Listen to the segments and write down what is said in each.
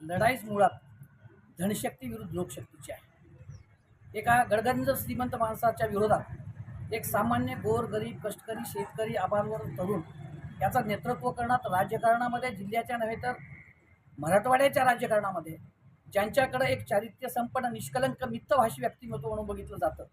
लढाईच मुळात धनशक्ती विरुद्ध लोकशक्तीची आहे. एका गडगंज श्रीमंत माणसाच्या विरोधात एक सामान्य गोर गरीब कष्टकरी शेतकरी आबांवर तरुण याचं नेतृत्व करण्यात राजकारणामध्ये जिल्ह्याच्या नव्हे तर मराठवाड्याच्या राजकारणामध्ये ज्यांच्याकडे एक चारित्र्य संपन्न निष्कलंक मित्तभाषी व्यक्तिमत्व म्हणून बघितलं जातं.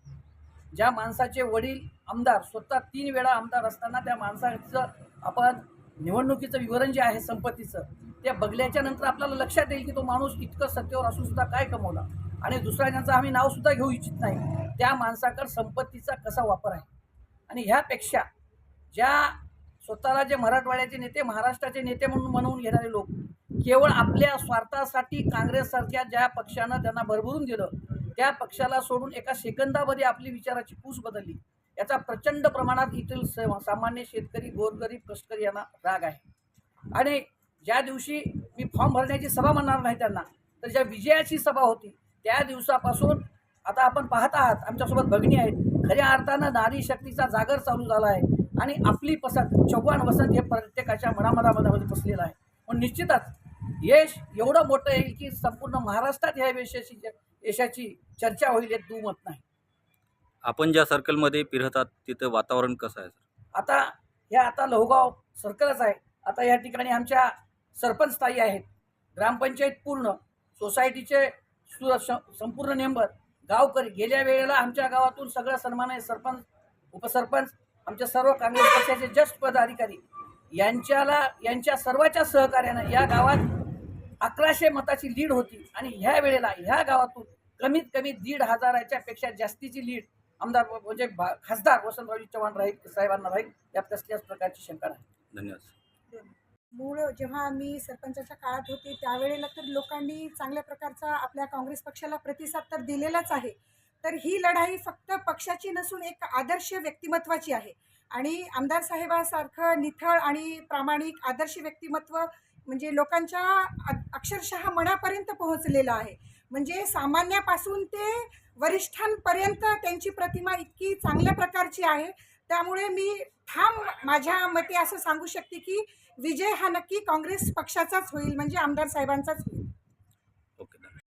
ज्या माणसाचे वडील आमदार स्वतः तीन वेळा आमदार असताना त्या माणसाचं आपण निवडणुकीचं विवरण जे आहे संपत्तीचं ते बघल्याच्या नंतर आपल्याला लक्षात येईल की तो माणूस इतकं सत्तेवर असून सुद्धा काय कमवला. आणि दुसऱ्या ज्यांचं आम्ही नावसुद्धा घेऊ इच्छित नाही. त्या माणसाकडं संपत्तीचा कसा वापर आहे? आणि ह्यापेक्षा ज्या स्वतःला जे मराठवाड्याचे नेते महाराष्ट्राचे नेते म्हणून म्हणून घेणारे लोक केवळ आपल्या स्वार्थासाठी काँग्रेससारख्या ज्या पक्षानं त्यांना भरभरून दिलं त्या पक्षाला सोडून एका सेकंदामध्ये आपली विचाराची पूस बदलली. याचा प्रचंड प्रमाणात येथील स- सामान्य शेतकरी गोरगरीब कष्टकरी यांना राग आहे. आणि ज्या दिवशी मी फॉर्म भरण्याची सभा म्हणणार नाही त्यांना तर ज्या विजयाची सभा होती त्या दिवसापासून आता आपण पाहत आहात आमच्यासोबत भगिनी आहेत. खऱ्या अर्थानं नारी शक्तीचा जागर चालू झाला आहे. आणि आपली पसंत चव्हाण वसंत हे प्रत्येकाच्या मनामनामध्ये बसलेलं आहे. पण निश्चितच यश एवढं मोठं येईल की संपूर्ण महाराष्ट्रात ह्या यशाची यशाची चर्चा होईल यात दुमत नाही. आपण ज्या सर्कलमध्ये फिरतात तिथं वातावरण कसं आहे सर आता ह्या आता लोहगाव सर्कलच आहे. आता या ठिकाणी आमच्या सरपंच ताई आहेत. ग्रामपंचायत पूर्ण सोसायटीचे सु संपूर्ण मेंबर गावकरी. गेल्या वेळेला आमच्या गावातून सगळं सन्मान्य सरपंच उपसरपंच आमच्या सर्व काँग्रेस पक्षाचे ज्येष्ठ पदाधिकारी यांच्याला यांच्या सर्वांच्या सहकार्यानं या गावात अकराशे मताची लीड होती. आणि ह्या वेळेला ह्या गावातून कमीत कमी दीड हजाराच्या पेक्षा जास्तीची लीड आमदार व- म्हणजे भा- खासदार वसंतरावजी चव्हाण राहील साहेबांना राहील यात कसल्याच प्रकारची शंका नाही धन्यवाद मूळ जेव्हा मी सरपंचाच्या काळात होते त्यावेळेला तर लोकांनी चांगल्या प्रकारचा आपल्या काँग्रेस पक्षाला प्रतिसाद तर दिलेलाच आहे. तर ही लढाई फक्त पक्षाची नसून एक आदर्श व्यक्तिमत्वाची आहे. आणि आमदार साहेबासारखं निथळ आणि प्रामाणिक आदर्श व्यक्तिमत्व म्हणजे लोकांच्या अक्षरशः मनापर्यंत पोहोचलेलं आहे. म्हणजे सामान्यापासून ते वरिष्ठांपर्यंत त्यांची प्रतिमा इतकी चांगल्या प्रकारची आहे. त्यामुळे मी ठाम माझ्या मते असं सांगू शकते की विजय हा नक्की काँग्रेस पक्षाचाच होईल म्हणजे आमदार साहेबांचाच होईल.